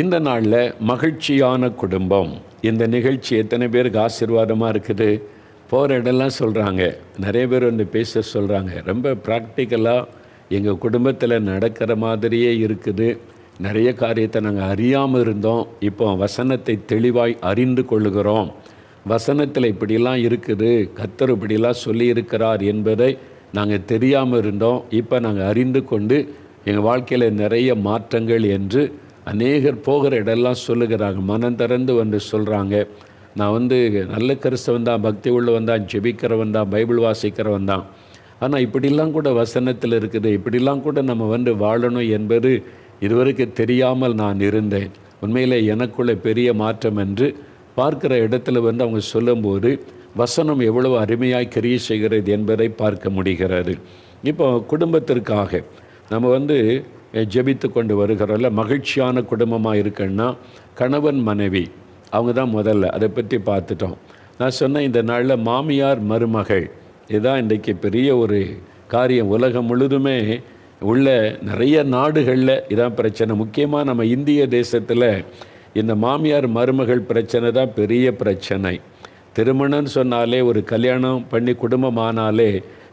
இந்த நாளில் மகிழ்ச்சியான குடும்பம். இந்த நிகழ்ச்சி எத்தனை பேருக்கு ஆசீர்வாதமாக இருக்குது? போகிற இடம்லாம் சொல்கிறாங்க நிறைய பேர் வந்து பேச சொல்கிறாங்க ரொம்ப ப்ராக்டிக்கலாக எங்கள் குடும்பத்தில் நடக்கிற மாதிரியே இருக்குது. நிறைய காரியத்தை நாங்கள் அறியாமல் இருந்தோம். இப்போ வசனத்தை தெளிவாய் அறிந்து கொள்ளுகிறோம். வசனத்தில் இப்படிலாம் இருக்குது. கத்தர் இப்படிலாம் சொல்லியிருக்கிறார் என்பதை நாங்கள் தெரியாமல் இருந்தோம். இப்போ நாங்கள் அறிந்து கொண்டு எங்கள் வாழ்க்கையில் நிறைய மாற்றங்கள் என்று அநேகர் போகிற இடம்லாம் சொல்லுகிறாங்க. மனம் திறந்து வந்து சொல்கிறாங்க நான் வந்து நல்ல கிறிஸ்தவன் தான் பக்தி உள்ளவன் தான் ஜெபிக்கிறவன் தான் பைபிள் வாசிக்கிறவன் தான். ஆனால் இப்படிலாம் கூட வசனத்தில் இருக்குது. இப்படிலாம் கூட நம்ம வந்து வாழணும் என்பது இதுவரைக்கும் தெரியாமல் நான் இருந்தேன். உண்மையில் எனக்குள்ளே பெரிய மாற்றம் என்று பார்க்கிற இடத்துல வந்து அவங்க சொல்லும்போது வசனம் எவ்வளவு அருமையாக கிரியை செய்கிறது என்பதை பார்க்க முடிகிறது. இப்போ குடும்பத்திற்காக நம்ம வந்து ஜெபித்து கொண்டு வருகிறோம்ல மகிழ்ச்சியான குடும்பமாக இருக்குன்னா கணவன் மனைவி அவங்க தான் முதல்ல. அதை பற்றி பார்த்துட்டோம். நான் சொன்னேன் இந்த நாளில் மாமியார் மருமகள் இதுதான் இன்றைக்கு பெரிய ஒரு காரியம். உலகம் முழுதுமே உள்ள நிறைய நாடுகளில் இதான் பிரச்சனை. முக்கியமாக நம்ம இந்திய தேசத்தில் இந்த மாமியார் மருமகள் பிரச்சனை தான் பெரிய பிரச்சனை. திருமணம்னு சொன்னாலே ஒரு கல்யாணம் பண்ணி குடும்பமானாலே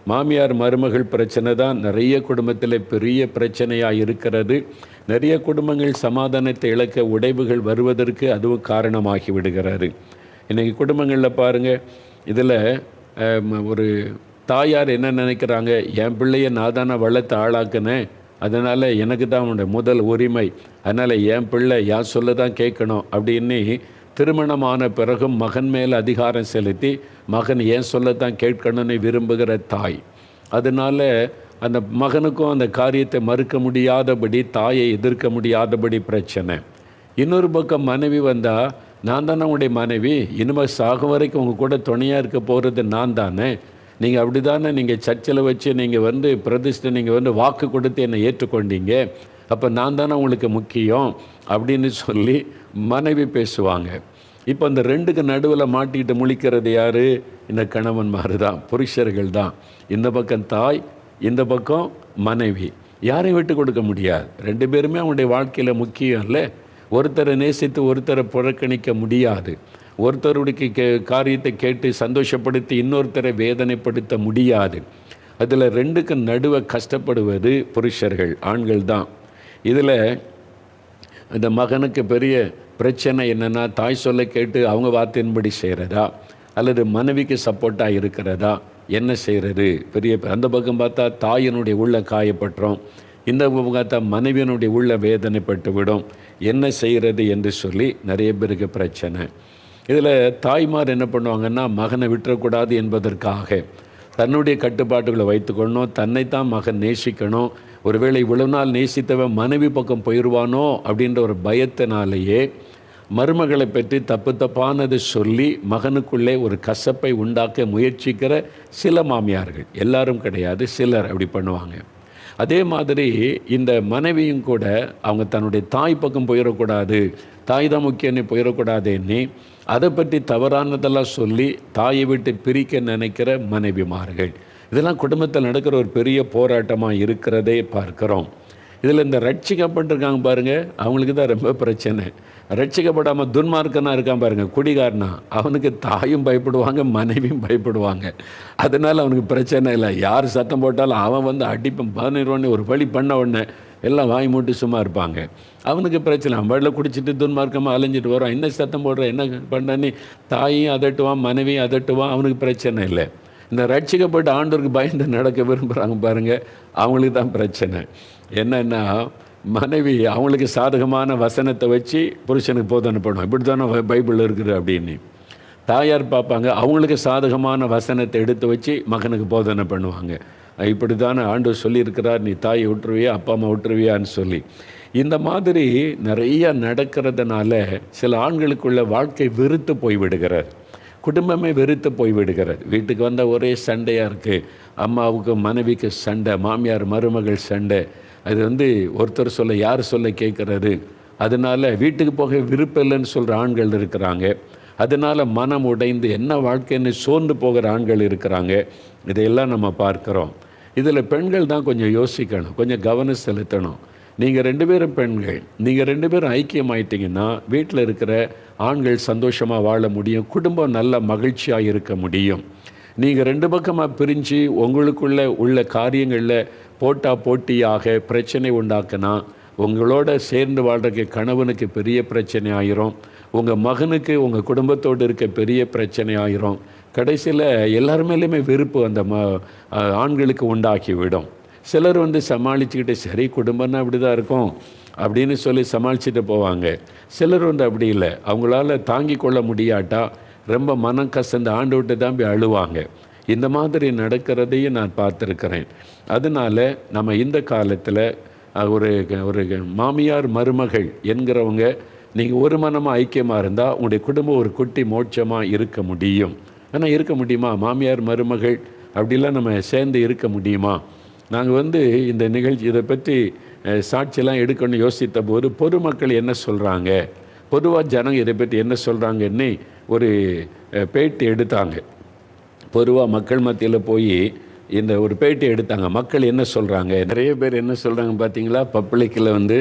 மாமியார் மருமகள் பிரச்சனை தான். நிறைய குடும்பத்தில் பெரிய பிரச்சனையாக இருக்கிறது. நிறைய குடும்பங்கள் சமாதானத்தை இழக்க உடைவுகள் வருவதற்கு அதுவும் காரணமாகி விடுகிறாரு இன்றைக்கி குடும்பங்களில் பாருங்கள் இதில் ஒரு தாயார் என்ன நினைக்கிறாங்க? என் பிள்ளைய நான் தானே வளர்த்து ஆளாக்குனேன். அதனால் எனக்கு தான் உன்னோட முதல் உரிமை. அதனால் என் பிள்ளை யார் சொல்ல தான் கேட்கணும்? அப்படின்னு திருமணமான பிறகும் மகன் மேல் அதிகாரம் செலுத்தி மகன் ஏன் சொல்லத்தான் கேட்கணும்னு விரும்புகிற தாய். அதனால் அந்த மகனுக்கும் அந்த காரியத்தை மறுக்க முடியாதபடி தாயை எதிர்க்க முடியாதபடி பிரச்சனை. இன்னொரு பக்கம் மனைவி வந்தால் நான் தானே உங்களுடைய மனைவி இனிமேல் சாகும் வரைக்கும் உங்கள் கூட துணையாக இருக்க போகிறது நான் தானே. நீங்கள் அப்படி தானே நீங்கள் சர்ச்சில் வச்சு நீங்கள் வந்து பிரதிஷ்டை நீங்கள் வந்து வாக்கு கொடுத்து என்னை ஏற்றுக்கொண்டீங்க. அப்போ நான் தானே உங்களுக்கு முக்கியம். அப்படின்னு சொல்லி மனைவி பேசுவாங்க. இப்போ அந்த ரெண்டுக்கு நடுவில் மாட்டிக்கிட்டு முழிக்கிறது யார்? இந்த கணவன்மார் தான் புருஷர்கள் தான் இந்த பக்கம் தாய் இந்த பக்கம் மனைவி. யாரையும் விட்டு கொடுக்க முடியாது. ரெண்டு பேருமே அவங்களுடைய வாழ்க்கையில் முக்கியம் இல்லை. ஒருத்தரை நேசித்து ஒருத்தரை புறக்கணிக்க முடியாது. ஒருத்தருடைய கே காரியத்தை கேட்டு சந்தோஷப்படுத்தி இன்னொருத்தரை வேதனைப்படுத்த முடியாது. அதில் ரெண்டுக்கு நடுவை கஷ்டப்படுவது புருஷர்கள் ஆண்கள் தான். இதில் இந்த மகனுக்கு பெரிய பிரச்சனை என்னென்னா தாய் சொல்ல கேட்டு அவங்க வார்த்தையின்படி செய்கிறதா அல்லது மனைவிக்கு சப்போர்ட்டாக இருக்கிறதா? என்ன செய்கிறது பெரிய அந்த பக்கம் பார்த்தா தாயினுடைய உள்ள காயப்பட்டுரும். இந்த பக்கம் பார்த்தா மனைவியினுடைய உள்ள வேதனைப்பட்டு விடும். என்ன செய்கிறது என்று சொல்லி நிறைய பேருக்கு பிரச்சனை. இதில் தாய்மார் என்ன பண்ணுவாங்கன்னா மகனை விட்டுறக்கூடாது என்பதற்காக தன்னுடைய கட்டுப்பாட்டுகளை வைத்துக்கொள்ளணும். தன்னைத்தான் மகன் நேசிக்கணும். ஒருவேளை இவ்வளவு நாள் நேசித்தவன் மனைவி பக்கம் போயிடுவானோ அப்படின்ற ஒரு பயத்தினாலேயே மருமகளை பற்றி தப்பு தப்பானது சொல்லி மகனுக்குள்ளே ஒரு கசப்பை உண்டாக்க முயற்சிக்கிற சில மாமியார்கள். எல்லாரும் கிடையாது சிலர் அப்படி பண்ணுவாங்க. அதே மாதிரி இந்த மனைவியும் கூட அவங்க தன்னுடைய தாய் பக்கம் போயிடக்கூடாது தாய் தான் முக்கியன்னு போயிடக்கூடாதுன்னு அதை பற்றி தவறானதெல்லாம் சொல்லி தாயை விட்டு பிரிக்க நினைக்கிற மனைவிமார்கள். இதெல்லாம் குடும்பத்தில் நடக்கிற ஒரு பெரிய போராட்டமாக இருக்கிறதே பார்க்குறோம். இதில் இந்த ரட்சிக்கப்பட்டிருக்காங்க பாருங்கள் அவங்களுக்கு தான் ரொம்ப பிரச்சனை. ரட்சிக்கப்படாமல் துன்மார்க்கனாக இருக்கான் பாருங்கள் குடிகாரனா. அவனுக்கு தாயும் பயப்படுவாங்க மனைவியும் பயப்படுவாங்க. அதனால் அவனுக்கு பிரச்சனை இல்லை. யார் சத்தம் போட்டாலும் அவன் வந்து அடிப்பன் பதினிருவானே ஒரு வழி பண்ண உடனே எல்லாம் வாய் மூட்டு சும்மா இருப்பாங்க. அவனுக்கு பிரச்சனை. அவன் வெள்ள குடிச்சிட்டு துன்மார்க்கமாக அலைஞ்சிட்டு வரான் என்ன சத்தம் போடுற என்ன பண்ணி தாயும் அதட்டுவான் மனைவியும் அதட்டுவான். அவனுக்கு பிரச்சனை இல்லை. இந்த ரட்சிக்கப்பட்ட ஆண்டோருக்கு பயந்து நடக்க விரும்புகிறாங்க பாருங்கள் அவங்களுக்கு தான் பிரச்சனை. என்னென்னா மனைவி அவங்களுக்கு சாதகமான வசனத்தை வச்சு புருஷனுக்கு போதனை பண்ணுவோம் இப்படி தானே பைபிள் இருக்குது அப்படின்னு. தாயார் பார்ப்பாங்க அவங்களுக்கு சாதகமான வசனத்தை எடுத்து வச்சு மகனுக்கு போதனை பண்ணுவாங்க இப்படி தானே ஆண்டு சொல்லியிருக்கிறார் நீ தாயை விட்டுருவியா அப்பா அம்மா விட்டுருவியான்னு சொல்லி. இந்த மாதிரி நிறைய நடக்கிறதுனால சில ஆண்களுக்குள்ள வாழ்க்கை வெறுத்து போய்விடுகிறார் குடும்பமே வெறுத்து போய்விடுகிறது வீட்டுக்கு வந்த ஒரே சண்டையாக இருக்குது அம்மாவுக்கு மனைவிக்கு சண்டை மாமியார் மருமகள் சண்டை. அது வந்து ஒருத்தர் சொல்ல யார் சொல்ல கேட்குறது? அதனால் வீட்டுக்கு போக விருப்பம் இல்லைன்னு சொல்கிற ஆண்கள் இருக்கிறாங்க. அதனால் மனம் உடைந்து என்ன வாழ்க்கைன்னு சோர்ந்து போகிற ஆண்கள் இருக்கிறாங்க. இதையெல்லாம் நம்ம பார்க்குறோம். இதில் பெண்கள் தான் கொஞ்சம் யோசிக்கணும். கொஞ்சம் கவனம் செலுத்தணும். நீங்கள் ரெண்டு பேரும் பெண்கள் நீங்கள் ரெண்டு பேரும் ஐக்கியமாயிட்டீங்கன்னா வீட்டில் இருக்கிற ஆண்கள் சந்தோஷமாக வாழ முடியும் குடும்பம் நல்ல மகிழ்ச்சியாக இருக்க முடியும். நீங்கள் ரெண்டு பக்கமாக பிரிஞ்சு உங்களுக்குள்ள உள்ள காரியங்களில் போட்டா போட்டியாக பிரச்சனை உண்டாக்குனா உங்களோட சேர்ந்து வாழ்கிறக்கு கணவனுக்கு பெரிய பிரச்சனை ஆயிரும். உங்கள் மகனுக்கு உங்கள் குடும்பத்தோடு இருக்க பெரிய பிரச்சனை ஆயிரும். கடைசியில் எல்லார் மேலேயுமே வெறுப்பு அந்த ம ஆண்களுக்கு உண்டாக்கி விடும் சிலர் வந்து சமாளிச்சுக்கிட்டு சரி குடும்பம்னா அப்படி தான் இருக்கும் அப்படின்னு சொல்லி சமாளிச்சுட்டு போவாங்க. சிலர் வந்து அப்படி இல்லை. அவங்களால தாங்கி கொள்ள முடியாட்டா ரொம்ப மனம் கசந்து ஆண்டு விட்டு தான் போய் அழுவாங்க. இந்த மாதிரி நடக்கிறதையும் நான் பார்த்துருக்கிறேன். அதனால நம்ம இந்த காலத்தில் ஒரு ஒரு மாமியார் மருமகள் என்கிறவங்க நீங்கள் ஒரு மனமாக ஐக்கியமாக இருந்தால் உங்களுடைய குடும்பம் ஒரு குட்டி மோட்சமாக இருக்க முடியும். ஆனால் இருக்க முடியுமா? மாமியார் மருமகள் அப்படிலாம் நம்ம சேர்ந்து இருக்க முடியுமா? நாங்கள் வந்து இந்த நிகழ்ச்சி இதை பற்றி சாட்சியெல்லாம் எடுக்கணும்னு யோசித்த போது பொதுமக்கள் என்ன சொல்கிறாங்க பொதுவாக ஜனங்க இதை பற்றி என்ன சொல்கிறாங்கன்னு ஒரு பேட்டி எடுத்தாங்க. பொதுவாக மக்கள் மத்தியில் போய் இந்த ஒரு பேட்டி எடுத்தாங்க. மக்கள் என்ன சொல்கிறாங்க நிறைய பேர் என்ன சொல்கிறாங்க பார்த்தீங்களா பப்ளிக்கில் வந்து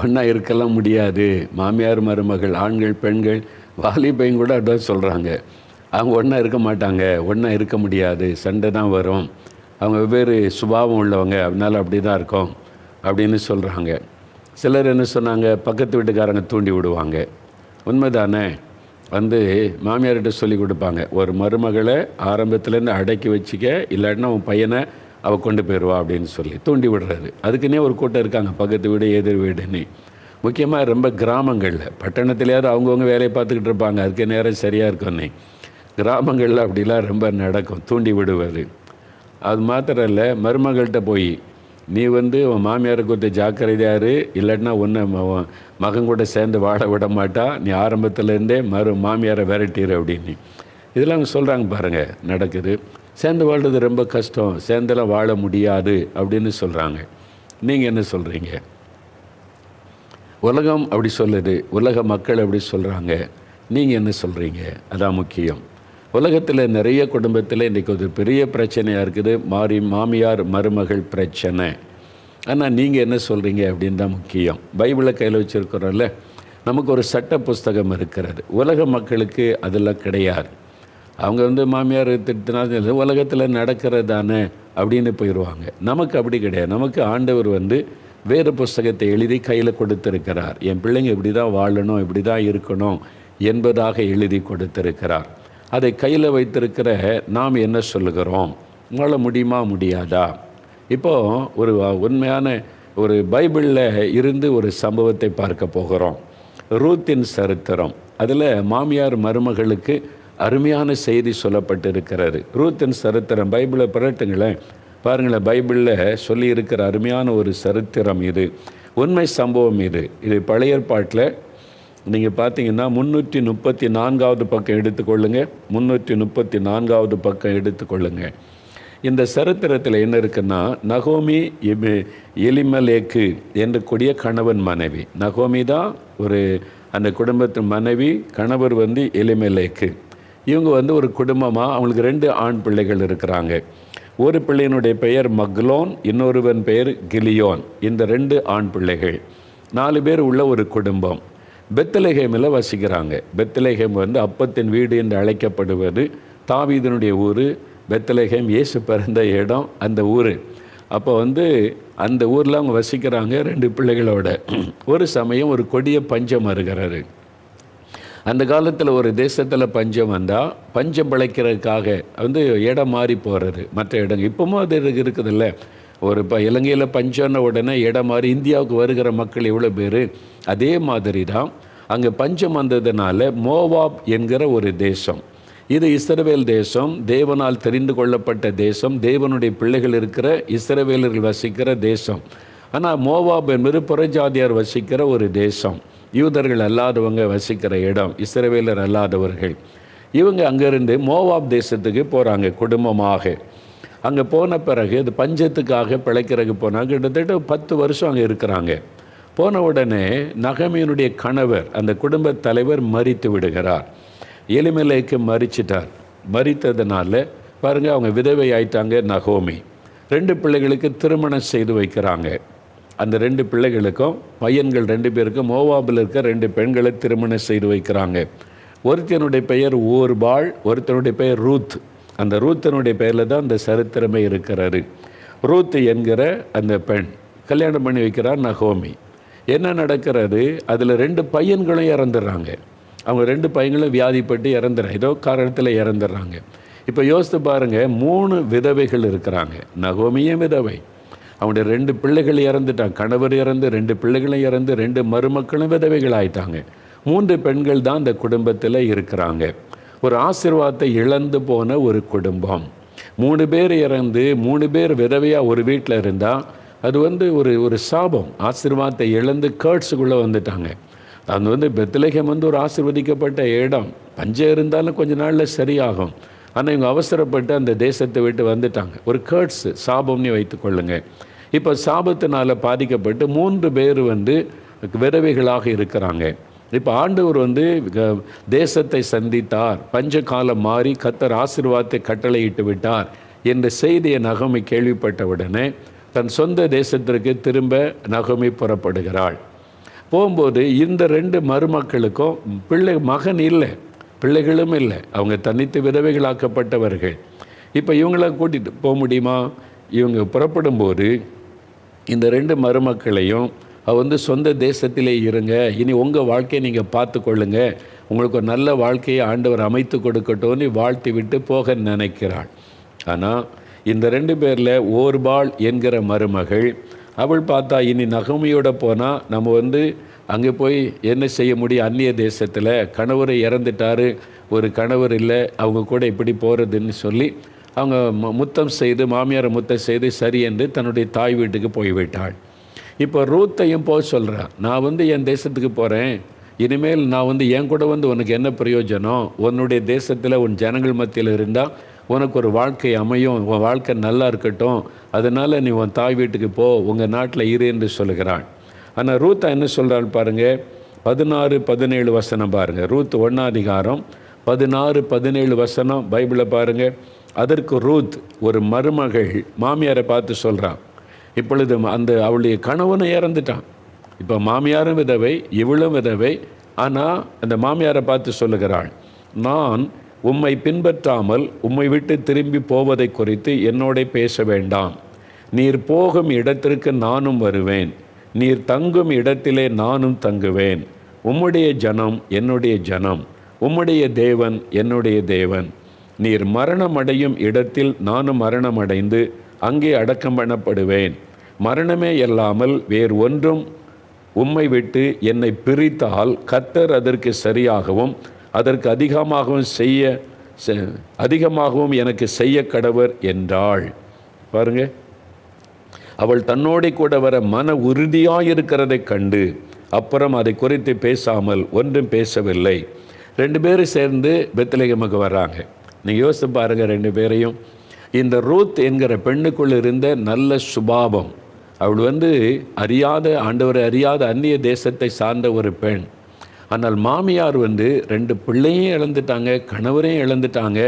ஒன்றா இருக்கலாம் முடியாது. மாமியார் மருமகள் ஆண்கள் பெண்கள் வாலிபையும் கூட அதான் சொல்கிறாங்க அவங்க ஒன்றா இருக்க மாட்டாங்க. ஒன்றா இருக்க முடியாது. சண்டை தான் வரும். அவங்க வெவ்வேறு சுபாவம் உள்ளவங்க அதனால் அப்படி தான் இருக்கும் அப்படின்னு சொல்கிறாங்க சிலர் என்ன சொன்னாங்க பக்கத்து வீட்டுக்காரங்க தூண்டி விடுவாங்க. உண்மைதானே? வந்து மாமியார்கிட்ட சொல்லி கொடுப்பாங்க ஒரு மருமகளை ஆரம்பத்துலேருந்து அடக்கி வச்சுக்க இல்லாட்டினா உன் பையனை அவள் கொண்டு போயிடுவா அப்படின்னு சொல்லி தூண்டி விடுறது அதுக்குன்னே ஒரு கூட்டம் இருக்காங்க பக்கத்து வீடு எதிர் வீடுன்னு. முக்கியமாக ரொம்ப கிராமங்களில் பட்டணத்துலேயாவது அவங்கவுங்க வேலையை பார்த்துக்கிட்டு இருப்பாங்க அதுக்கு நேரம் சரியாக இருக்கும்னே. கிராமங்களில் அப்படிலாம் ரொம்ப நடக்கும் தூண்டி விடுவது. அது மாத்திரம் இல்லை மருமகள்கிட்ட போய் நீ வந்து உன் மாமியாரை கொடுத்து ஜாக்கிரதையாக இல்லைன்னா இல்லாட்டினா மகன் கூட சேர்ந்து வாழ விட மாட்டா நீ ஆரம்பத்துலேருந்தே மறு மாமியாரை விரட்டிடு அப்படின்னு. இதெல்லாம் அவங்க சொல்கிறாங்க பாருங்கள் நடக்குது. சேர்ந்து வாழ்றது ரொம்ப கஷ்டம் சேர்ந்தெல்லாம் வாழ முடியாது அப்படின்னு சொல்கிறாங்க நீங்கள் என்ன சொல்கிறீங்க உலகம் அப்படி சொல்லுது உலக மக்கள் அப்படி சொல்கிறாங்க நீங்கள் என்ன சொல்கிறீங்க அதான் முக்கியம். உலகத்தில் நிறைய குடும்பத்தில் இன்றைக்கி ஒரு பெரிய பிரச்சனையாக இருக்குது. மாறி மாமியார் மருமகள் பிரச்சனை. ஆனால் நீங்கள் என்ன சொல்கிறீங்க அப்படின்னு தான் முக்கியம். பைபிளை கையில் வச்சுருக்கிறோம்ல நமக்கு ஒரு சட்ட புஸ்தகம் இருக்கிறது. உலக மக்களுக்கு அதெல்லாம் கிடையாது. அவங்க வந்து மாமியார் திட்டினா உலகத்தில் நடக்கிறது தானே அப்படின்னு போயிடுவாங்க நமக்கு அப்படி கிடையாது. நமக்கு ஆண்டவர் வந்து வேறு புஸ்தகத்தை எழுதி கையில் கொடுத்திருக்கிறார். என் பிள்ளைங்க இப்படி தான் வாழணும் இப்படி தான் இருக்கணும் என்பதாக எழுதி கொடுத்திருக்கிறார். அதை கையில் வைத்திருக்கிற நாம் என்ன சொல்லுகிறோம்? உங்களால் முடியுமா? முடியாதா? இப்போது ஒரு உண்மையான ஒரு பைபிளில் இருந்து ஒரு சம்பவத்தை பார்க்க போகிறோம். ரூத்தின் சரித்திரம். அதில் மாமியார் மருமகளுக்கு அருமையான செய்தி சொல்லப்பட்டிருக்கிறது. ரூத்தின் சரித்திரம் பைபிளை புரட்டுங்களேன். பாருங்களேன் பைபிளில் சொல்லியிருக்கிற அருமையான ஒரு சரித்திரம் இது. உண்மை சம்பவம் இது. இது பழைய ஏற்பாட்டில் நீங்கள் பார்த்தீங்கன்னா முந்நூற்றி முப்பத்தி நான்காவது பக்கம் எடுத்துக்கொள்ளுங்க முந்நூற்றி முப்பத்தி நான்காவது பக்கம் எடுத்துக்கொள்ளுங்க இந்த சரித்திரத்தில் என்ன இருக்குன்னா நகோமி எலிமலேக்கு என்று கூடிய கணவன் மனைவி. நகோமி தான் ஒரு அந்த குடும்பத்து மனைவி கணவர் வந்து எலிமலேக்கு. இவங்க வந்து ஒரு குடும்பமாக அவங்களுக்கு ரெண்டு ஆண் பிள்ளைகள் இருக்கிறாங்க. ஒரு பிள்ளையினுடைய பெயர் மக்லோன் இன்னொருவன் பெயர் கிலியோன். இந்த ரெண்டு ஆண் பிள்ளைகள். நாலு பேர் உள்ள ஒரு குடும்பம். பெத்தலேஹேமில் வசிக்கிறாங்க பெத்தலேஹேம் வந்து அப்பத்தின் வீடு என்று அழைக்கப்படுவது தாவீதனுடைய ஊர் பெத்தலேஹேம் இயேசு பிறந்த இடம் அந்த ஊர். அப்போ வந்து அந்த ஊரில் அவங்க வசிக்கிறாங்க ரெண்டு பிள்ளைகளோட. ஒரு சமயம் ஒரு கொடிய பஞ்சம் வருகிறாரு அந்த காலத்தில் ஒரு தேசத்தில் பஞ்சம் வந்தால் பஞ்சம் பிழைக்கிறதுக்காக வந்து இடம் மாறி போகிறது மற்ற இடங்கள். இப்போவும் அது இருக்குதுல்ல. ஒரு இப்போ இலங்கையில் பஞ்சம்ன உடனே இடம் மாதிரி இந்தியாவுக்கு வருகிற மக்கள் எவ்வளோ பேர்? அதே மாதிரி தான் அங்கே பஞ்சம் வந்ததுனால மோவாப் என்கிற ஒரு தேசம். இது இஸ்ரவேல் தேசம் தேவனால் தெரிந்து கொள்ளப்பட்ட தேசம் தேவனுடைய பிள்ளைகள் இருக்கிற இஸ்ரவேலர்கள் வசிக்கிற தேசம். ஆனால் மோவாப் என்பது புறஜாதியார் வசிக்கிற ஒரு தேசம். யூதர்கள் அல்லாதவங்க வசிக்கிற இடம் இஸ்ரவேலர் அல்லாதவர்கள். இவங்க அங்கேருந்து மோவாப் தேசத்துக்கு போகிறாங்க குடும்பமாக. அங்கே போன பிறகு அது பஞ்சத்துக்காக பிழைக்கிறதுக்கு போனால் கிட்டத்தட்ட பத்து வருஷம் அங்கே இருக்கிறாங்க. போன உடனே நகமியனுடைய கணவர் அந்த குடும்பத் தலைவர் மறித்து விடுகிறார். எளிமலைக்கு மறிச்சிட்டார் மறித்ததுனால பாருங்க அவங்க விதவை ஆயிட்டாங்க நகோமி. ரெண்டு பிள்ளைகளுக்கு திருமணம் செய்து வைக்கிறாங்க. அந்த ரெண்டு பிள்ளைகளுக்கும் பையன்கள் ரெண்டு பேருக்கும் மோவாபில் இருக்க ரெண்டு பெண்களை திருமணம் செய்து வைக்கிறாங்க. ஒருத்தனுடைய பெயர் ஓர்பாள் ஒருத்தனுடைய பெயர் ரூத். அந்த ரூத்தனுடைய பெயரில் தான் அந்த சரித்திரமே இருக்கிறாரு ரூத் என்கிற அந்த பெண் கல்யாணம் பண்ணி வைக்கிறார் நகோமி. என்ன நடக்கிறது? அதில் ரெண்டு பையன்களும் இறந்துடுறாங்க அவங்க ரெண்டு பையன்களும் வியாதிப்பட்டு இறந்துடுறாங்க ஏதோ காரணத்தில் இறந்துடுறாங்க இப்போ யோசித்து பாருங்கள் மூணு விதவைகள் இருக்கிறாங்க. நகோமியும் விதவை. அவனுடைய ரெண்டு பிள்ளைகள் இறந்துட்டாங்க. கணவர் இறந்து ரெண்டு பிள்ளைகளும் இறந்து ரெண்டு மருமக்களும் விதவைகள் ஆயிட்டாங்க மூன்று பெண்கள் தான் அந்த குடும்பத்தில் இருக்கிறாங்க. ஒரு ஆசீர்வாதத்தை இழந்து போன ஒரு குடும்பம். மூணு பேர் இறந்து மூணு பேர் விதவையாக ஒரு வீட்டில் இருந்தால் அது வந்து ஒரு ஒரு சாபம். ஆசீர்வாதத்தை இழந்து கேர்ட்ஸுக்குள்ளே வந்துட்டாங்க. அது வந்து பெத்லகேம் வந்து ஒரு ஆசிர்வதிக்கப்பட்ட இடம். பஞ்சம் இருந்தாலும் கொஞ்ச நாளில் சரியாகும். ஆனால் இவங்க அவசரப்பட்டு அந்த தேசத்தை விட்டு வந்துட்டாங்க. ஒரு கேர்ட்ஸு சாபம்னு வைத்துக்கொள்ளுங்க இப்போ சாபத்தினால் பாதிக்கப்பட்டு மூன்று பேர் வந்து விதவைகளாக இருக்கிறாங்க. இப்போ ஆண்டவர் வந்து தேசத்தை சந்தித்தார். பஞ்ச காலம் மாறி கத்தர் ஆசிர்வாதத்தை கட்டளையிட்டு விட்டார் என்ற செய்தியை நகமை கேள்விப்பட்டவுடனே தன் சொந்த தேசத்திற்கு திரும்ப நகமை புறப்படுகிறாள். போகும்போது இந்த ரெண்டு மருமக்களுக்கும் பிள்ளை மகன் இல்லை பிள்ளைகளும் இல்லை. அவங்க தனித்து விதவைகளாக்கப்பட்டவர்கள். இப்போ இவங்கள கூட்டிகிட்டு போக முடியுமா? இவங்க புறப்படும்போது இந்த ரெண்டு மருமக்களையும் வந்து சொந்த தேசத்திலே இருங்க. இனி உங்கள் வாழ்க்கையை நீங்கள் பார்த்து கொள்ளுங்க உங்களுக்கு ஒரு நல்ல வாழ்க்கையை ஆண்டவர் அமைத்து கொடுக்கட்டும்னு வாழ்த்தி விட்டு போக நினைக்கிறாள். ஆனால் இந்த ரெண்டு பேரில் ஓர்பாள் என்கிற மருமகள் அவள் பார்த்தா இனி நகமையோட போனால் நம்ம வந்து அங்கே போய் என்ன செய்ய முடியும்? அந்நிய தேசத்தில் கணவர் இறந்துட்டாரு ஒரு கணவர் இல்லை அவங்க கூட இப்படி போகிறதுன்னு சொல்லி அவங்க முத்தம் செய்து மாமியாரை முத்தம் செய்து சரி என்று தன்னுடைய தாய் வீட்டுக்கு போய்விட்டாள். இப்போ ரூத்தையும் போக சொல்கிறா நான் வந்து என் தேசத்துக்கு போகிறேன் இனிமேல் நான் வந்து என் கூட வந்து உனக்கு என்ன பிரயோஜனம் உன்னுடைய தேசத்தில் உன் ஜனங்கள் மத்தியில் இருந்தால் உனக்கு ஒரு வாழ்க்கை அமையும். உன் வாழ்க்கை நல்லா இருக்கட்டும். அதனால் நீ உன் தாய் வீட்டுக்கு போ. உங்கள் நாட்டில் இரு என்று சொல்லுகிறாள். ஆனால் ரூத்தா என்ன சொல்கிறாள் பாருங்கள் பதினாறு பதினேழு வசனம் பாருங்கள் ரூத் ஒன்னாதிகாரம் பதினாறு பதினேழு வசனம் பைபிளை பாருங்கள் அதற்கு ரூத் ஒரு மருமகள் மாமியாரை பார்த்து சொல்கிறான் இப்பொழுது அந்த அவளுடைய கணவனை இறந்துட்டான். இப்போ மாமியாரும் விதவை இவளும் விதவை. ஆனால் அந்த மாமியாரை பார்த்து சொல்லுகிறாள் நான் உம்மை பின்பற்றாமல் உம்மை விட்டு திரும்பி போவதை குறித்து என்னோட பேச வேண்டாம். நீர் போகும் இடத்திற்கு நானும் வருவேன். நீர் தங்கும் இடத்திலே நானும் தங்குவேன். உம்முடைய ஜனம் என்னுடைய ஜனம். உம்முடைய தேவன் என்னுடைய தேவன். நீர் மரணமடையும் இடத்தில் நானும் மரணமடைந்து அங்கே அடக்கம் பண்ணப்படுவேன். மரணமே இல்லாமல் வேறு ஒன்றும் உம்மை விட்டு என்னை பிரித்தால் கத்தர் அதற்கு சரியாகவும் அதற்கு அதிகமாகவும் செய்ய செ- அதிகமாகவும் எனக்கு செய்ய கடவர் என்றாள். பாருங்க. அவள் தன்னோட கூட வர மன உறுதியாக இருக்கிறதை கண்டு அப்புறம் அதை குறித்து பேசாமல் ஒன்றும் பேசவில்லை. ரெண்டு பேரும் சேர்ந்து பெத்லகேமுக்கு வர்றாங்க. நீங்கள் யோசித்து பாருங்க ரெண்டு பேரையும். இந்த ரூத் என்கிற பெண்ணுக்குள் இருந்த நல்ல சுபாவம். அவள் வந்து அறியாத ஆண்டவரை அறியாத அந்நிய தேசத்தை சார்ந்த ஒரு பெண். ஆனால் மாமியார் வந்து ரெண்டு பிள்ளையும் இழந்துட்டாங்க கணவரையும் இழந்துட்டாங்க.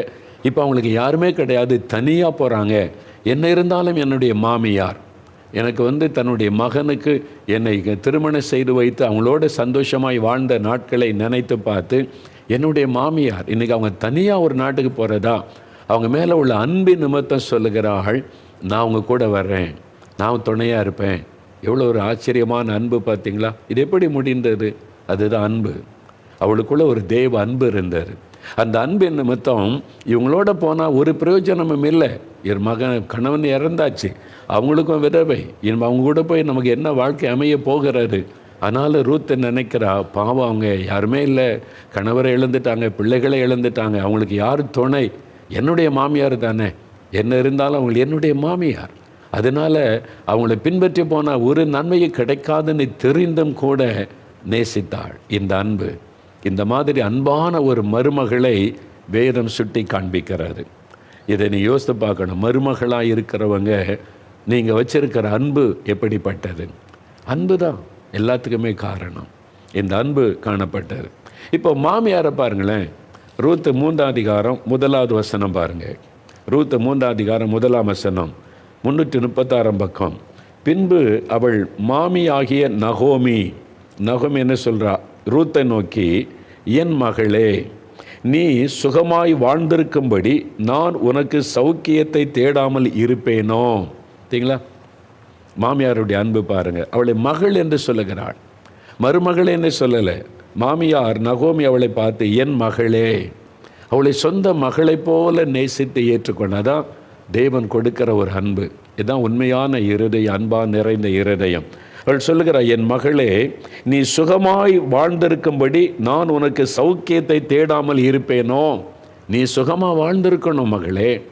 இப்போ அவங்களுக்கு யாருமே கிடையாது தனியாக போகிறாங்க என்ன இருந்தாலும் என்னுடைய மாமியார். எனக்கு வந்து தன்னுடைய மகனுக்கு என்னை திருமணம் செய்து வைத்து அவங்களோட சந்தோஷமாய் வாழ்ந்த நாட்களை நினைத்து பார்த்து என்னுடைய மாமியார் இன்றைக்கி அவங்க தனியாக ஒரு நாட்டுக்கு போகிறதா அவங்க மேலே உள்ள அன்பின் நிமித்தம் சொல்லுகிறாள் நான் அவங்க கூட வர்றேன். நான் துணையாக இருப்பேன். எவ்வளோ ஒரு ஆச்சரியமான அன்பு பார்த்தீங்களா? இது எப்படி முடிந்தது? அதுதான் அன்பு. அவளுக்குள்ள ஒரு தெய்வ அன்பு இருந்தார் அந்த அன்பின் நிமித்தம் இவங்களோட போனால் ஒரு பிரயோஜனமும் இல்லை. என் மகன் கணவன் இறந்தாச்சு. அவங்களுக்கும் விதவை. இன் அவங்க கூட போய் நமக்கு என்ன வாழ்க்கை அமைய போகிறாரு ஆனாலும் ரூத்தை நினைக்கிறா? பாவம் அவங்க யாருமே இல்லை. கணவரை இழந்துட்டாங்க பிள்ளைகளை இழந்துட்டாங்க. அவங்களுக்கு யார் துணை? என்னுடைய மாமியார் தானே. என்ன இருந்தாலும் அவங்க என்னுடைய மாமியார். அதனால் அவங்கள பின்பற்றி போனால் ஒரு நன்மையும் கிடைக்காதுன்னு தெரிந்தும் கூட நேசித்தாள் இந்த அன்பு. இந்த மாதிரி அன்பான ஒரு மருமகளை வேதம் சுட்டி காண்பிக்கிறது. இதை நீ யோசித்து பார்க்கணும். மருமகளாக இருக்கிறவங்க நீங்கள் வச்சிருக்கிற அன்பு எப்படிப்பட்டது? அன்பு தான் எல்லாத்துக்குமே காரணம். இந்த அன்பு காணப்பட்டது. இப்போ மாமியாரை பாருங்களேன். ரூத்து மூன்றாம் அதிகாரம் முதலாவது வசனம் பாருங்கள் ரூத்து மூன்றாம் அதிகாரம் முதலாம் வசனம் முன்னூற்றி முப்பத்தாறாம் பக்கம். பின்பு அவள் மாமியாகிய நகோமி நகோமி என்ன சொல்கிறா ரூத்தை நோக்கி என் மகளே நீ சுகமாய் வாழ்ந்திருக்கும்படி நான் உனக்கு சௌக்கியத்தை தேடாமல் இருப்பேனோ? சரிங்களா மாமியாருடைய அன்பு பாருங்கள் அவளை மகள் என்று சொல்லுகிறாள். மருமகள் என்று சொல்லலை. மாமியார் நகோமி அவளை பார்த்து என் மகளே அவளை சொந்த மகளைப் போல நேசித்து ஏற்றுக்கொண்டாதான் தேவன் கொடுக்கிற ஒரு அன்பு. இதுதான் உண்மையான இருதயம் அன்பா நிறைந்த இருதயம். அவள் சொல்லுகிறாள் என் மகளே நீ சுகமாய் வாழ்ந்திருக்கும்படி நான் உனக்கு சௌக்கியத்தை தேடாமல் இருப்பேனோ? நீ சுகமாக வாழ்ந்திருக்கணும் மகளே.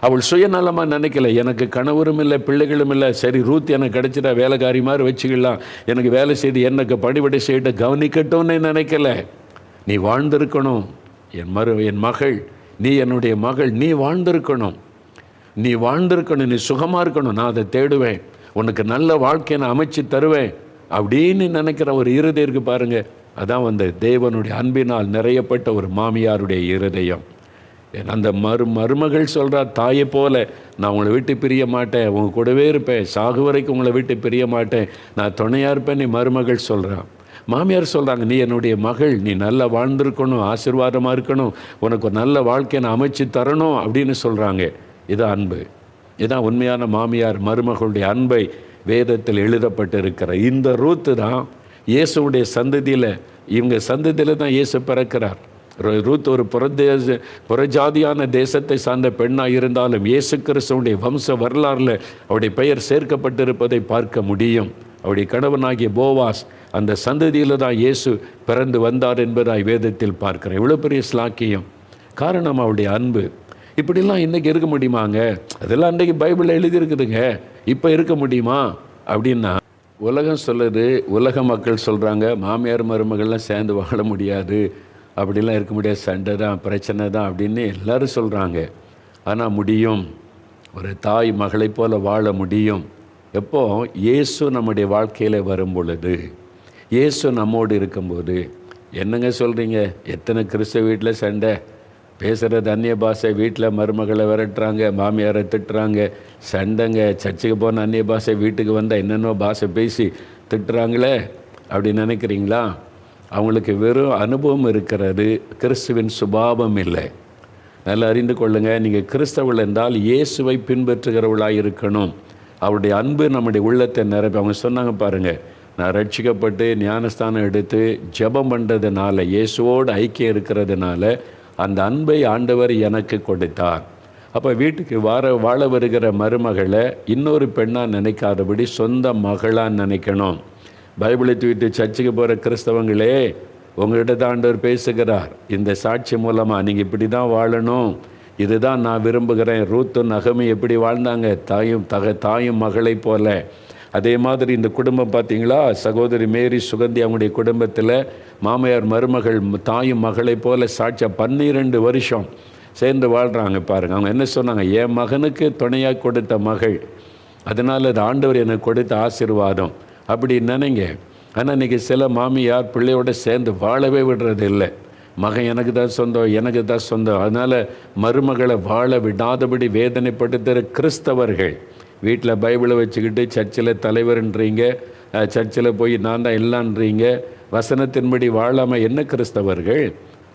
அவள் சுயநலமாக நினைக்கல. எனக்கு கணவரும் இல்லை பிள்ளைகளும் இல்லை. சரி ரூத் எனக்கு கிடைச்சிட்டா வேலைக்காரி மாதிரி வச்சுக்கலாம். எனக்கு வேலை செய்து எனக்கு பணிவிடை செய்யிட்டு கவனிக்கட்டும்னு நினைக்கல. நீ வாழ்ந்திருக்கணும். என் மரு என் மகள் நீ என்னுடைய மகள் நீ வாழ்ந்திருக்கணும். நீ வாழ்ந்திருக்கணும் நீ சுகமாக இருக்கணும். நான் அதை தேடுவேன். உனக்கு நல்ல வாழ்க்கையை நான் அமைச்சு தருவேன். அப்படின்னு நினைக்கிற ஒரு இருதயம் இருக்கு பாருங்க. அதான் வந்து தேவனுடைய அன்பினால் நிறையப்பட்ட ஒரு மாமியாருடைய இருதயம். அந்த மரு மருமகள் சொல்கிறா தாயை போல நான் உங்களை விட்டு பிரிய மாட்டேன். உங்கள் கூடவே இருப்பேன். சாகு வரைக்கும் உங்களை விட்டு பிரிய மாட்டேன். நான் துணையாக இருப்பேன் நீ மருமகள் சொல்கிறான் மாமியார் சொல்கிறாங்க நீ என்னுடைய மகள். நீ நல்லா வாழ்ந்திருக்கணும் ஆசீர்வாதமாக இருக்கணும். உனக்கு ஒரு நல்ல வாழ்க்கையை நான் அமைச்சு தரணும் அப்படின்னு சொல்கிறாங்க இதான் அன்பு. இதான் உண்மையான மாமியார் மருமகளுடைய அன்பை வேதத்தில் எழுதப்பட்டிருக்கிற. இந்த ரூத்து தான் இயேசுடைய சந்ததியில் இவங்க சந்ததியில் தான் இயேசு பிறக்கிறார். ரூத் ஒரு புறதேச புறஜாதியான தேசத்தை சார்ந்த பெண்ணாக இருந்தாலும் இயேசு கிறிஸ்துவனுடைய வம்ச வரலாறில் அவருடைய பெயர் சேர்க்கப்பட்டிருப்பதை பார்க்க முடியும். அவருடைய கணவனாகிய போவாஸ் அந்த சந்ததியில் தான் இயேசு பிறந்து வந்தார் என்பதாய் வேதத்தில் பார்க்கிறேன். இவ்வளோ பெரிய ஸ்லாக்கியம் காரணம் அவருடைய அன்பு. இப்படிலாம் இன்றைக்கி இருக்க முடியுமாங்க அதெல்லாம் அன்றைக்கி பைபிளில் எழுதியிருக்குதுங்க. இப்போ இருக்க முடியுமா? அப்படின்னா உலகம் சொல்லுது உலக மக்கள் சொல்கிறாங்க மாமியார் மருமகள்லாம் சேர்ந்து வாழ முடியாது. அப்படிலாம் இருக்க முடியாது. சண்டை தான் பிரச்சனை தான் அப்படின்னு எல்லோரும் சொல்கிறாங்க ஆனால் முடியும். ஒரு தாய் மகளைப் போல் வாழ முடியும். எப்போ? இயேசு நம்முடைய வாழ்க்கையில் வரும் பொழுது இயேசு நம்மோடு இருக்கும்போது. என்னங்க சொல்கிறீங்க எத்தனை கிறிஸ்தவ வீட்டில் சண்டை? பேசுகிறது அந்நிய பாஷை வீட்டில் மருமகளை விரட்டுறாங்க மாமியாரை திட்டுறாங்க. சண்டைங்க சர்ச்சுக்கு போன அந்நிய பாஷை வீட்டுக்கு வந்தால் என்னென்னோ பாஷை பேசி திட்டுறாங்களே? அப்படி நினைக்கிறீங்களா? அவங்களுக்கு வெறும் அனுபவம் இருக்கிறது கிறிஸ்துவின் சுபாவம் இல்லை. நல்லா அறிந்து கொள்ளுங்கள் நீங்கள் கிறிஸ்தவர்கள் என்றால் இயேசுவை பின்பற்றுகிறவர்களாக இருக்கணும். அவருடைய அன்பு நம்முடைய உள்ளத்தை நிரப்பி அவங்க சொன்னாங்க பாருங்கள் நான் ரட்சிக்கப்பட்டு ஞானஸ்தானம் எடுத்து ஜெபம் பண்ணுறதுனால இயேசுவோடு ஐக்கியம் இருக்கிறதுனால அந்த அன்பை ஆண்டவர் எனக்கு கொடுத்தார். அப்போ வீட்டுக்கு வார வாழ வருகிற மருமகளை இன்னொரு பெண்ணாக நினைக்காதபடி சொந்த மகளாக நினைக்கணும். பைபிளை தூக்கிட்டு சர்ச்சுக்கு போகிற கிறிஸ்தவங்களே உங்கள்கிட்ட தான் ஆண்டவர் பேசுகிறார். இந்த சாட்சி மூலமாக நீங்கள் இப்படி தான் வாழணும். இதுதான் நான் விரும்புகிறேன். ரூத்தும் நகமும் எப்படி வாழ்ந்தாங்க? தாயும் தக தாயும் மகளை போல. அதே மாதிரி இந்த குடும்பம் பார்த்தீங்களா சகோதரி மேரி சுகந்தி அவங்களுடைய குடும்பத்தில் மாமையார் மருமகள் தாயும் மகளை போல சாட்சியாக பன்னிரெண்டு வருஷம் சேர்ந்து வாழ்கிறாங்க பாருங்கள் அவங்க என்ன சொன்னாங்க? என் மகனுக்கு துணையாக கொடுத்த மகள். அதனால் அது ஆண்டவர் எனக்கு கொடுத்த ஆசீர்வாதம். அப்படி நினைங்க. ஆனால் இன்றைக்கி சில மாமியார் பிள்ளையோட சேர்ந்து வாழவே விடுறது இல்லை மகன் எனக்கு தான் சொந்தம் எனக்கு தான் சொந்தம். அதனால் மருமகளை வாழ விடாதபடி வேதனைப்படுத்துகிற கிறிஸ்தவர்கள். வீட்டில் பைபிளை வச்சுக்கிட்டு சர்ச்சில் தலைவர்ன்றீங்க. சர்ச்சில் போய் நான் தான் இல்லைன்றீங்க. வசனத்தின்படி வாழாமல் என்ன கிறிஸ்தவர்கள்?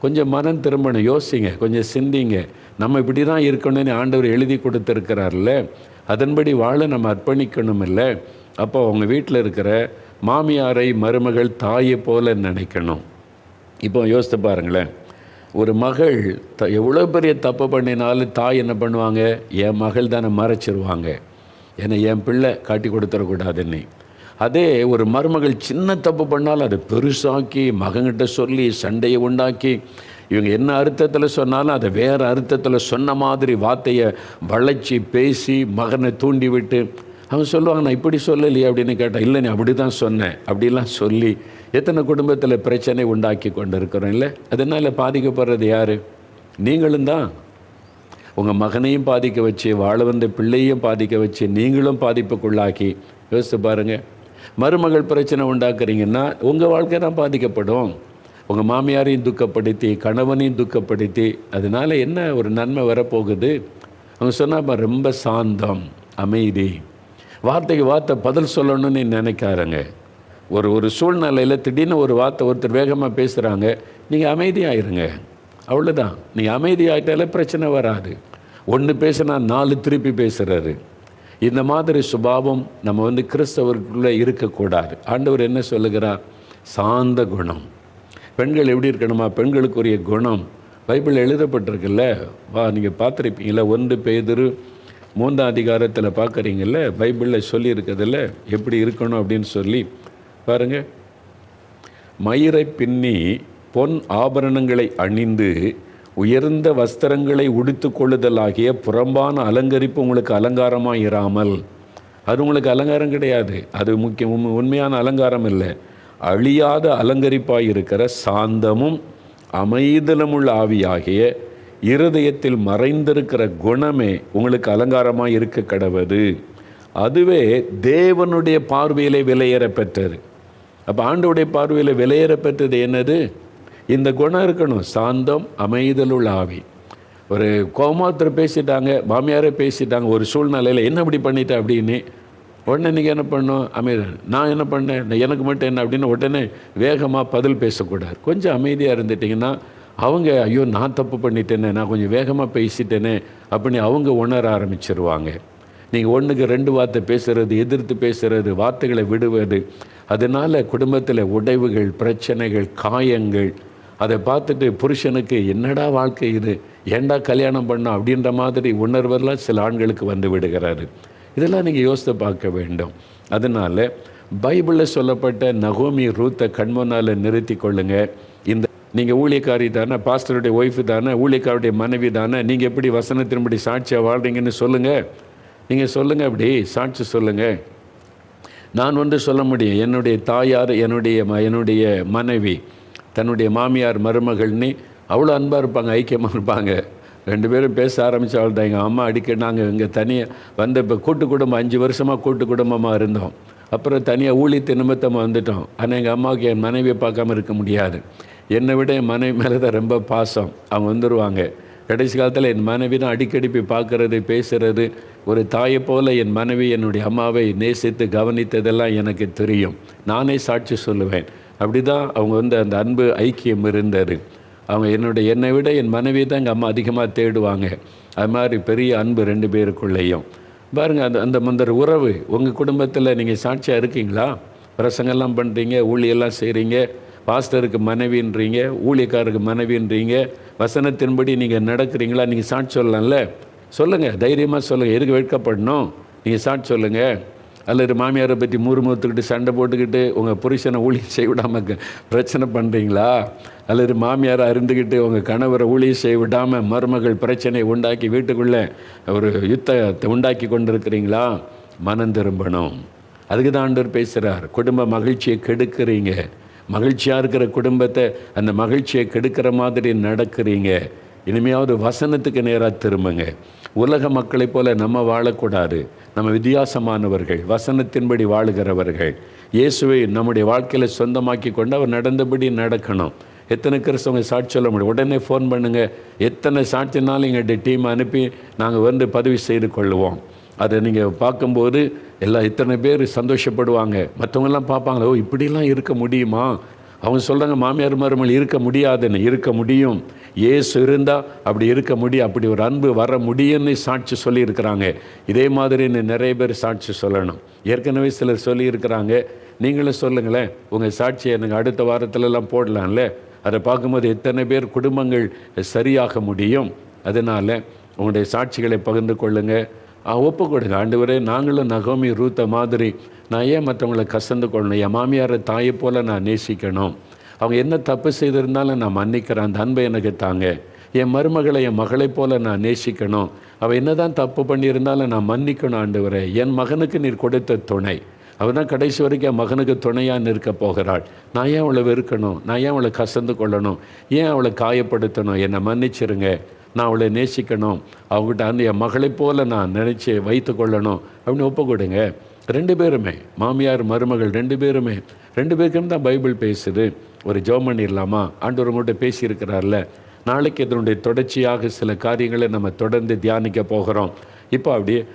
கொஞ்சம் மனம் திரும்பணும் யோசிங்க கொஞ்சம் சிந்திங்க. நம்ம இப்படி தான் இருக்கணும்னு ஆண்டவர் எழுதி கொடுத்துருக்கிறார்ல. அதன்படி வாழ நம்ம அர்ப்பணிக்கணும் இல்லை அப்போ அவங்க வீட்டில் இருக்கிற மாமியாரை மருமகள் தாயை போல நினைக்கணும். இப்போ யோசித்து பாருங்களேன். ஒரு மகள் த எவ்வளோ பெரிய தப்பு பண்ணினாலும் தாய் என்ன பண்ணுவாங்க? என் மகள் தானே மறைச்சிருவாங்க. ஏன்னா என் பிள்ளை காட்டி கொடுத்துடக்கூடாதுன்னு. அதே ஒரு மருமகள் சின்ன தப்பு பண்ணாலும் அதை பெருசாக்கி மகன்கிட்ட சொல்லி சண்டையை உண்டாக்கி இவங்க என்ன அர்த்தத்தில் சொன்னாலும் அதை வேறு அர்த்தத்தில் சொன்ன மாதிரி வார்த்தையை வளைச்சி பேசி மகனை தூண்டிவிட்டு அவங்க சொல்லுவாங்க நான் இப்படி சொல்லலையே அப்படின்னு கேட்டேன் இல்லை நீ அப்படி தான் சொன்னேன் அப்படிலாம் சொல்லி எத்தனை குடும்பத்தில் பிரச்சனை உண்டாக்கி கொண்டு இருக்கிறோம் இல்லை? அதனால் பாதிக்கப்படுறது யார்? நீங்களும் தான். உங்கள் மகனையும் பாதிக்க வச்சு வாழ வந்த பிள்ளையும் பாதிக்க வச்சு நீங்களும் பாதிப்புக்குள்ளாக்கி யோசித்து பாருங்கள் மருமகள் பிரச்சனை உண்டாக்குறீங்கன்னா உங்கள் வாழ்க்கை தான் பாதிக்கப்படும். உங்கள் மாமியாரையும் துக்கப்படுத்தி கணவனையும் துக்கப்படுத்தி அதனால் என்ன ஒரு நன்மை வரப்போகுது? அவங்க சொன்னால் ரொம்ப சாந்தம் அமைதி. வார்த்தைக்கு வார்த்தை பதில் சொல்லணும்னு நினைக்காருங்க ஒரு ஒரு சூழ்நிலையில் திடீர்னு ஒரு வார்த்தை ஒருத்தர் வேகமாக பேசுகிறாங்க நீங்கள் அமைதியாயிருங்க. அவ்வளோதான் நீங்கள் அமைதியாகிட்டாலே பிரச்சனை வராது. ஒன்று பேசினா நாலு திருப்பி பேசுகிறாரு இந்த மாதிரி சுபாவம் நம்ம வந்து கிறிஸ்தவருக்குள்ளே இருக்கக்கூடாது. ஆண்டவர் என்ன சொல்லுகிறார்? சாந்த குணம். பெண்கள் எப்படி இருக்கணுமா? பெண்களுக்குரிய குணம். பைபிள் எழுதப்பட்டிருக்குல்ல? வா நீங்கள் பார்த்துருப்பீங்களா ஒன்று பேதுரு மூன்றாம் அதிகாரத்தில் பார்க்குறீங்கல்ல பைபிளில் சொல்லியிருக்கிறதுல எப்படி இருக்கணும் அப்படின்னு சொல்லி பாருங்கள் மயிரை பின்னி பொன் ஆபரணங்களை அணிந்து உயர்ந்த வஸ்திரங்களை உடுத்து கொள்ளுதலாகிய புறம்பான அலங்கரிப்பு உங்களுக்கு அலங்காரமாக இராமல் அது உங்களுக்கு அலங்காரம் கிடையாது. அது முக்கிய உண்மை- உண்மையான அலங்காரம் இல்லை. அழியாத அலங்கரிப்பாக இருக்கிற சாந்தமும் அமைதலமுள்ள ஆவியாகிய இருதயத்தில் மறைந்திருக்கிற குணமே உங்களுக்கு அலங்காரமாக இருக்க கடவுது. அதுவே தேவனுடைய பார்வையிலே விலையேற பெற்றது. அப்போ ஆண்டவுடைய பார்வையில் விலையேற பெற்றது என்னது? இந்த குணம் இருக்கணும். சாந்தம் அமைதலுள்ள ஆவி. ஒரு கோமாத்திர பேசிட்டாங்க மாமியாரை பேசிட்டாங்க ஒரு சூழ்நிலையில் என்ன இப்படி பண்ணிட்டேன் அப்படின்னு. உடனே நீங்கள் என்ன பண்ணோம் அமைதி நான் என்ன பண்ணேன்? எனக்கு மட்டும் என்ன அப்படின்னு உடனே வேகமாக பதில் பேசக்கூடாது. கொஞ்சம் அமைதியாக இருந்துட்டிங்கன்னா அவங்க ஐயோ நான் தப்பு பண்ணிட்டேனே நான் கொஞ்சம் வேகமாக பேசிட்டேனே அப்படின்னு அவங்க உணர ஆரம்பிச்சிருவாங்க. நீங்கள் ஒன்றுக்கு ரெண்டு வார்த்தை பேசுகிறது எதிர்த்து பேசுகிறது வார்த்தைகளை விடுவது அதனால் குடும்பத்தில் உடைவுகள் பிரச்சனைகள் காயங்கள் அதை பார்த்துட்டு புருஷனுக்கு என்னடா வாழ்க்கை இது? ஏன்டா கல்யாணம் பண்ணோம் அப்படின்ற மாதிரி உணர்வெல்லாம் சில ஆண்களுக்கு வந்து விடுகிறாரு. இதெல்லாம் நீங்கள் யோசித்து பார்க்க வேண்டும். அதனால் பைபிளில் சொல்லப்பட்ட நகோமி ரூத்தை கண்முன்னால் நிறுத்தி கொள்ளுங்கள் நீங்கள் ஊழியக்காரி தானே பாஸ்டருடைய ஒய்ஃபு தானே ஊழியக்காருடைய மனைவி தானே நீங்கள் எப்படி வசனத்தின்படி சாட்சியாக வாழ்கிறீங்கன்னு சொல்லுங்கள் நீங்கள் சொல்லுங்கள் அப்படி சாட்சி சொல்லுங்கள் நான் வந்து சொல்ல முடியும் என்னுடைய தாயார் என்னுடைய ம என்னுடைய மனைவி தன்னுடைய மாமியார் மருமகள்னு அவ்வளோ அன்பாக இருப்பாங்க ஐக்கியமாக இருப்பாங்க. ரெண்டு பேரும் பேச ஆரம்பித்தால் தான் எங்கள் அம்மா அடிக்கடி நாங்கள் இங்கே தனியாக வந்த இப்போ கூட்டு குடும்பம் அஞ்சு வருஷமாக கூட்டு குடும்பமாக இருந்தோம். அப்புறம் தனியாக ஊழியத்து நிமித்தமாக வந்துட்டோம். ஆனால் எங்கள் அம்மாவுக்கு என் மனைவியை பார்க்காம இருக்க முடியாது. என்னை விட என் மனைவி மேலே தான் ரொம்ப பாசம். அவங்க வந்துடுவாங்க கடைசி காலத்தில் என் மனைவி தான் அடிக்கடி போய் பார்க்குறது பேசுகிறது ஒரு தாயை போல் என் மனைவி என்னுடைய அம்மாவை நேசித்து கவனித்ததெல்லாம் எனக்கு தெரியும். நானே சாட்சி சொல்லுவேன். அப்படி தான் அவங்க வந்து அந்த அன்பு ஐக்கியம் இருந்தது. அவங்க என்னுடைய என்னை விட என் மனைவி தான் எங்கள் அம்மா அதிகமாக தேடுவாங்க. அது மாதிரி பெரிய அன்பு ரெண்டு பேருக்குள்ளேயும். பாருங்க அந்த அந்த முந்தர் உறவு. உங்கள் குடும்பத்தில் நீங்கள் சாட்சியாக இருக்கீங்களா? பிரசங்கெல்லாம் பண்ணுறீங்க ஊழியெல்லாம் செய்கிறீங்க பாஸ்டருக்கு மனைவின்றீங்க ஊழியக்காரருக்கு மனைவின்றீங்க வசனத்தின்படி நீங்கள் நடக்கிறீங்களா? நீங்கள் சாட்சி சொல்லலாம்ல? சொல்லுங்கள் தைரியமாக சொல்லுங்கள் எதுக்கு வெட்கப்படணும்? நீங்கள் சாட்சி சொல்லுங்கள் அல்லது மாமியாரை பற்றி முறுமுறுத்துக்கிட்டு சண்டை போட்டுக்கிட்டு உங்கள் புருஷனை ஊழியம் செய்ய விடாமல் பிரச்சனை பண்ணுறீங்களா அல்லது மாமியாரை அருந்துக்கிட்டு உங்கள் கணவரை ஊழியம் செய்ய விடாமல் மருமகள் பிரச்சனையை உண்டாக்கி வீட்டுக்குள்ளே ஒரு யுத்தத்தை உண்டாக்கி கொண்டிருக்கிறீங்களா? மனம் திரும்பணும். அதுக்கு தான் ஆண்டவர் பேசுகிறார் குடும்ப மகிழ்ச்சியை கெடுக்கிறீங்க. மகிழ்ச்சியாக இருக்கிற குடும்பத்தை அந்த மகிழ்ச்சியை கெடுக்கிற மாதிரி நடக்கிறீங்க. இனிமையாவது வசனத்துக்கு நேராக திரும்புங்க. உலக மக்களைப் போல நம்ம வாழக்கூடாது. நம்ம வித்தியாசமானவர்கள் வசனத்தின்படி வாழுகிறவர்கள். இயேசுவை நம்முடைய வாழ்க்கையில் சொந்தமாக்கி கொண்டு அவர் நடந்தபடி நடக்கணும். எத்தனை கிறிஸ்தவங்க சாட்சி சொல்ல முடியும்? உடனே ஃபோன் பண்ணுங்கள் எத்தனை சாட்சினாலும் எங்கள்கிட்ட டீம் அனுப்பி நாங்கள் வந்து பதிவு செய்து கொள்ளுவோம். அதை நீங்கள் பார்க்கும்போது எல்லாம் இத்தனை பேர் சந்தோஷப்படுவாங்க. மற்றவங்கெல்லாம் பார்ப்பாங்களே ஓ இப்படிலாம் இருக்க முடியுமா? அவங்க சொல்கிறாங்க மாமியார் மருமகள் இருக்க முடியாதுன்னு இருக்க முடியும். ஏசு இருந்தால் அப்படி இருக்க முடியும். அப்படி ஒரு அன்பு வர முடியும்னு சாட்சி சொல்லியிருக்கிறாங்க. இதே மாதிரின்னு நிறைய பேர் சாட்சி சொல்லணும். ஏற்கனவே சிலர் சொல்லியிருக்கிறாங்க. நீங்களும் சொல்லுங்களேன். உங்கள் சாட்சியை எனக்கு அடுத்த வாரத்துலலாம் போடலாம்ல? அதை பார்க்கும்போது எத்தனை பேர் குடும்பங்கள் சரியாக முடியும்? அதனால் உங்களுடைய சாட்சிகளை பகிர்ந்து கொள்ளுங்கள் ஒப்பு கொடுங்க ஆண்டவரே நாங்களும் நகோமி ரூத்த மாதிரி நான் ஏன் மற்றவங்களை கசந்து கொள்ளணும்? என் மாமியாரை தாயை போல் நான் நேசிக்கணும். அவங்க என்ன தப்பு செய்திருந்தாலும் நான் மன்னிக்கிறேன். அந்த அன்பை எனக்கு தாங்க. என் மருமகளை என் மகளைப் போல் நான் நேசிக்கணும். அவள் என்னதான் தப்பு பண்ணியிருந்தாலும் நான் மன்னிக்கணும் ஆண்டவரே. என் மகனுக்கு நீர் கொடுத்த துணை. அவள் தான் கடைசி வரைக்கும் என் மகனுக்கு துணையாக நிற்க போகிறாள். நான் ஏன் அவளை வெறுக்கணும்? நான் ஏன் அவளை கசந்து கொள்ளணும்? ஏன் அவளை காயப்படுத்தணும்? என்னை மன்னிச்சிருங்க. நான் அவளை நேசிக்கணும். அவங்ககிட்ட அந்த என் மகளைப் போல நான் நினச்சி வைத்து கொள்ளணும். அப்படின்னு ஒப்பு கொடுங்க. ரெண்டு பேருமே மாமியார் மருமகள் ரெண்டு பேருமே ரெண்டு பேருக்கும் தான் பைபிள் பேசுது. ஒரு ஜோம் பண்ணிடலாமா? ஆண்டவர் உங்கள்கிட்ட பேசியிருக்கிறார்ல. நாளைக்கு இதனுடைய தொடர்ச்சியாக சில காரியங்களை நம்ம தொடர்ந்து தியானிக்க போகிறோம். இப்போ அப்படியே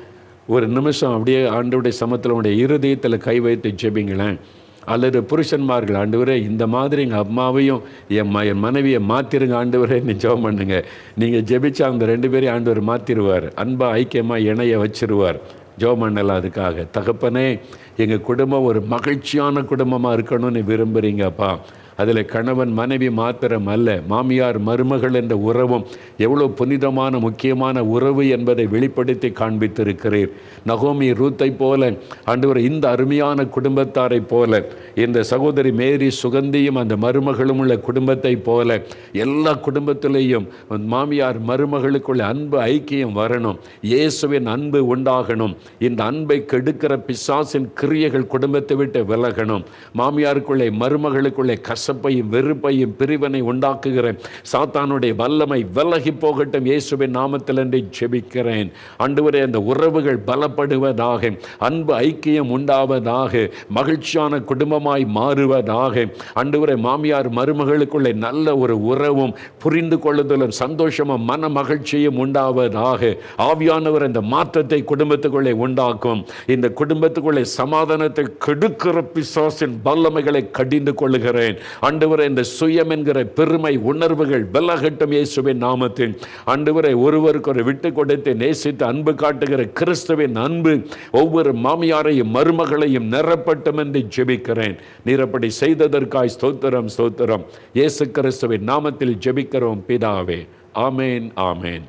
ஒரு நிமிஷம் அப்படியே ஆண்டுடைய சமத்தில் உடைய இருதயத்தில் கை வைத்து ஜெபிங்களேன். அல்லது புருஷன்மார்கள் ஆண்டவரே இந்த மாதிரி எங்கள் அம்மாவையும் என் ம என் மனைவியை மாற்றிருங்க ஆண்டவரே நீ ஜெபம் பண்ணுங்க. நீங்கள் ஜெபிச்சா அந்த ரெண்டு பேரையும் ஆண்டவர் மாற்றிடுவார் அன்பாக ஐக்கியமாக இணைய வச்சிருவார். ஜெபம் பண்ணலாம் அதுக்காக. தகப்பனே எங்கள் குடும்பம் ஒரு மகிழ்ச்சியான குடும்பமாக இருக்கணும்னு விரும்புகிறீங்கப்பா அதில் கணவன் மனைவி மாத்திரம் அல்ல மாமியார் மருமகள் என்ற உறவும் எவ்வளோ புனிதமான முக்கியமான உறவு என்பதை வெளிப்படுத்தி காண்பித்திருக்கிறீர். நகோமி ரூத்தை போல ஆண்டவர் இந்த அருமையான குடும்பத்தாரை போல இந்த சகோதரி மேரி சுகந்தியும் அந்த மருமகளும் உள்ள குடும்பத்தை போல எல்லா குடும்பத்திலேயும் மாமியார் மருமகளுக்குள்ள அன்பு ஐக்கியம் வரணும். இயேசுவின் அன்பு உண்டாகணும். இந்த அன்பை கெடுக்கிற பிசாசின் கிரியைகள் குடும்பத்தை விட்டு விலகணும். மாமியாருக்குள்ளே மருமகளுக்குள்ளே கசப்பையும் வெறுப்பையும் பிரிவினை உண்டாக்குகிற சாத்தானுடைய வல்லமை விலகி போகட்டும். இயேசுவின் நாமத்தில் என்று ஜெபிக்கிறேன். அன்றுவரே அந்த உறவுகள் பலப்படுவதாக அன்பு ஐக்கியம் உண்டாவதாக மகிழ்ச்சியான குடும்பமாய் மாறுவதாக அன்றுவரை மாமியார் மருமகளுக்குள்ளே நல்ல ஒரு உறவும் புரிந்து கொள்ளுதலும் சந்தோஷமும் மன மகிழ்ச்சியும் உண்டாவதாக ஆவியானவர் இந்த மாற்றத்தை குடும்பத்துக்குள்ளே உண்டாக்கும். இந்த குடும்பத்துக்குள்ளே சமாதானத்தை கெடுக்கிற பிசாசின் வல்லமைகளை கடிந்து கொள்ளுகிறேன். ஆண்டவரே இந்த சுயம் என்கிற பெருமை உணர்வுகள் விலகட்டும் இயேசுவின் நாமத்தில். ஆண்டவரை ஒருவருக்கு ஒரு விட்டு கொடுத்து நேசித்து அன்பு காட்டுகிற கிறிஸ்துவின் அன்பு ஒவ்வொரு மாமியாரையும் மருமகளையும் நிரப்பட்டும் என்று ஜெபிக்கிறேன். நீர் அப்படி செய்ததற்காய் ஸ்தோத்திரம் ஸ்தோத்திரம். இயேசு கிறிஸ்துவின் நாமத்தில் ஜெபிக்கிறோம் பிதாவே. ஆமேன் ஆமேன்.